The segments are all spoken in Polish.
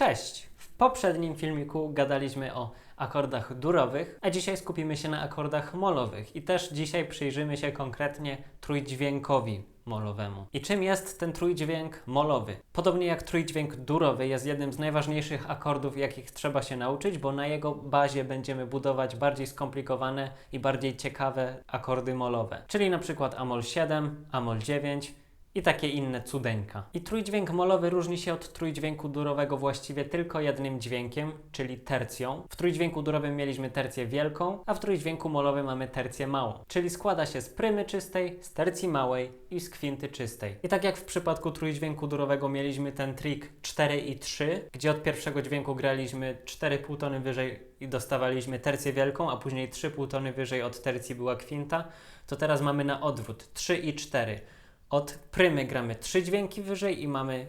Cześć! W poprzednim filmiku gadaliśmy o akordach durowych, a dzisiaj skupimy się na akordach molowych i też dzisiaj przyjrzymy się konkretnie trójdźwiękowi molowemu. I czym jest ten trójdźwięk molowy? Podobnie jak trójdźwięk durowy jest jednym z najważniejszych akordów, jakich trzeba się nauczyć, bo na jego bazie będziemy budować bardziej skomplikowane i bardziej ciekawe akordy molowe, czyli na przykład Amol 7, Amol 9, i takie inne cudeńka. I trójdźwięk molowy różni się od trójdźwięku durowego właściwie tylko jednym dźwiękiem, czyli tercją. W trójdźwięku durowym mieliśmy tercję wielką, a w trójdźwięku molowym mamy tercję małą. Czyli składa się z prymy czystej, z tercji małej i z kwinty czystej. I tak jak w przypadku trójdźwięku durowego mieliśmy ten trik 4 i 3, gdzie od pierwszego dźwięku graliśmy 4 półtony wyżej i dostawaliśmy tercję wielką, a później 3 półtony wyżej od tercji była kwinta, to teraz mamy na odwrót 3 i 4. Od prymy gramy 3 dźwięki wyżej i mamy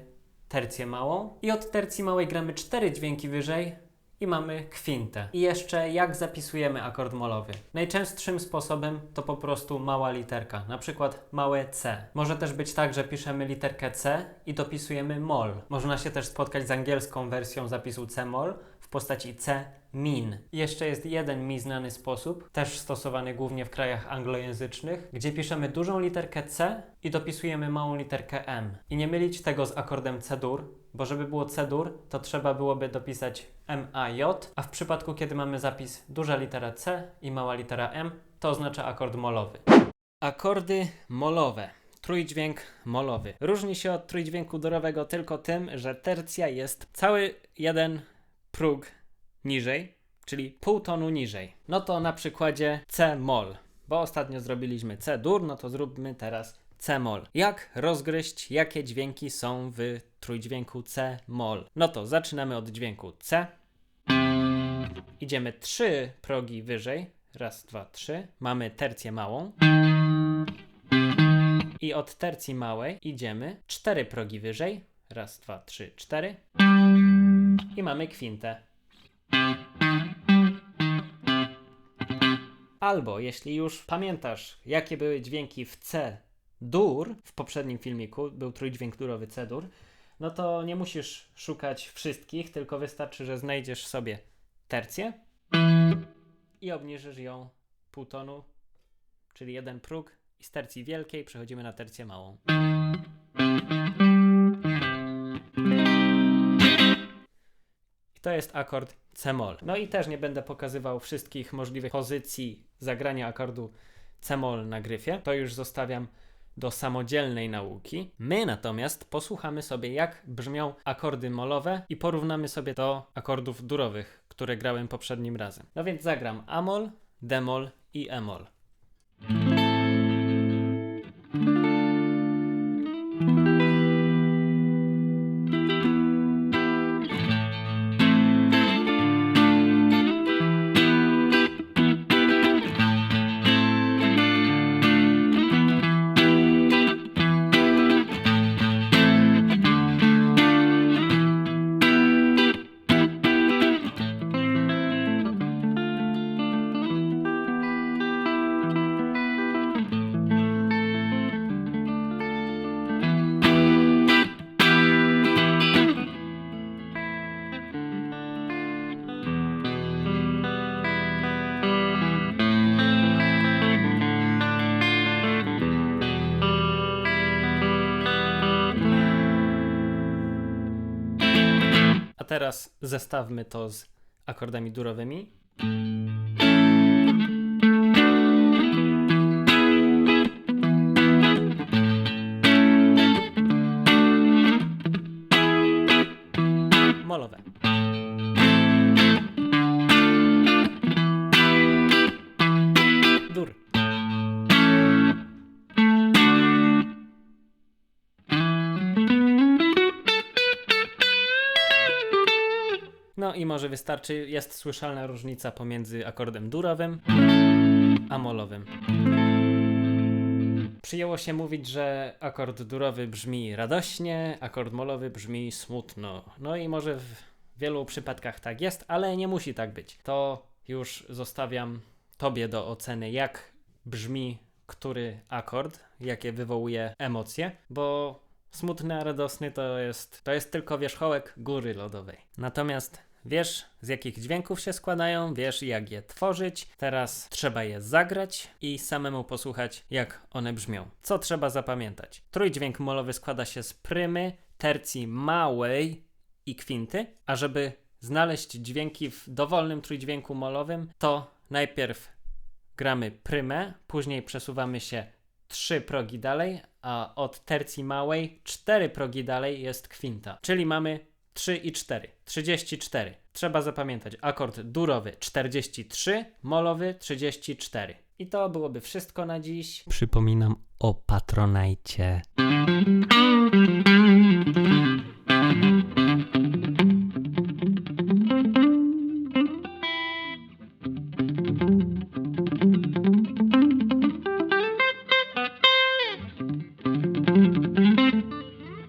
tercję małą. I od tercji małej gramy 4 dźwięki wyżej i mamy kwintę. I jeszcze jak zapisujemy akord molowy? Najczęstszym sposobem to po prostu mała literka, na przykład małe C. Może też być tak, że piszemy literkę C i dopisujemy mol. Można się też spotkać z angielską wersją zapisu C-mol w postaci C min. Jeszcze jest jeden mi znany sposób, też stosowany głównie w krajach anglojęzycznych, gdzie piszemy dużą literkę C i dopisujemy małą literkę M. I nie mylić tego z akordem C-dur, bo żeby było C-dur, to trzeba byłoby dopisać M-A-J, a w przypadku, kiedy mamy zapis duża litera C i mała litera M, to oznacza akord molowy. Akordy molowe. Trójdźwięk molowy. Różni się od trójdźwięku durowego tylko tym, że tercja jest cały jeden próg niżej, czyli pół tonu niżej. No to na przykładzie C-mol, bo ostatnio zrobiliśmy C-dur, no to zróbmy teraz C-mol. Jak rozgryźć, jakie dźwięki są w trójdźwięku C-mol? No to zaczynamy od dźwięku C. Idziemy trzy progi wyżej. Raz, dwa, trzy. Mamy tercję małą. I od tercji małej idziemy cztery progi wyżej. Raz, dwa, trzy, cztery. I mamy kwintę. Albo jeśli już pamiętasz, jakie były dźwięki w C dur, w poprzednim filmiku był trójdźwięk durowy C dur, no to nie musisz szukać wszystkich, tylko wystarczy, że znajdziesz sobie tercję i obniżysz ją pół tonu, czyli jeden próg i z tercji wielkiej przechodzimy na tercję małą. To jest akord C-moll. No i też nie będę pokazywał wszystkich możliwych pozycji zagrania akordu C-moll na gryfie. To już zostawiam do samodzielnej nauki. My natomiast posłuchamy sobie, jak brzmią akordy molowe i porównamy sobie do akordów durowych, które grałem poprzednim razem. No więc zagram Amol, Demol i Emol. Teraz zestawmy to z akordami durowymi. No i może wystarczy, jest słyszalna różnica pomiędzy akordem durowym a molowym. Przyjęło się mówić, że akord durowy brzmi radośnie, akord molowy brzmi smutno. No i może w wielu przypadkach tak jest, ale nie musi tak być. To już zostawiam Tobie do oceny, jak brzmi który akord, jakie wywołuje emocje, bo Smutny, a radosny to jest, to jest tylko wierzchołek góry lodowej. Natomiast wiesz, z jakich dźwięków się składają, wiesz, jak je tworzyć. Teraz trzeba je zagrać i samemu posłuchać, jak one brzmią. Co trzeba zapamiętać? Trójdźwięk molowy składa się z prymy, tercji małej i kwinty, a żeby znaleźć dźwięki w dowolnym trójdźwięku molowym, to najpierw gramy prymę, później przesuwamy się trzy progi dalej, a od tercji małej cztery progi dalej jest kwinta. Czyli mamy 3 i 4, 34. Trzeba zapamiętać akord durowy 43, molowy 34. I to byłoby wszystko na dziś. Przypominam o Patronajcie.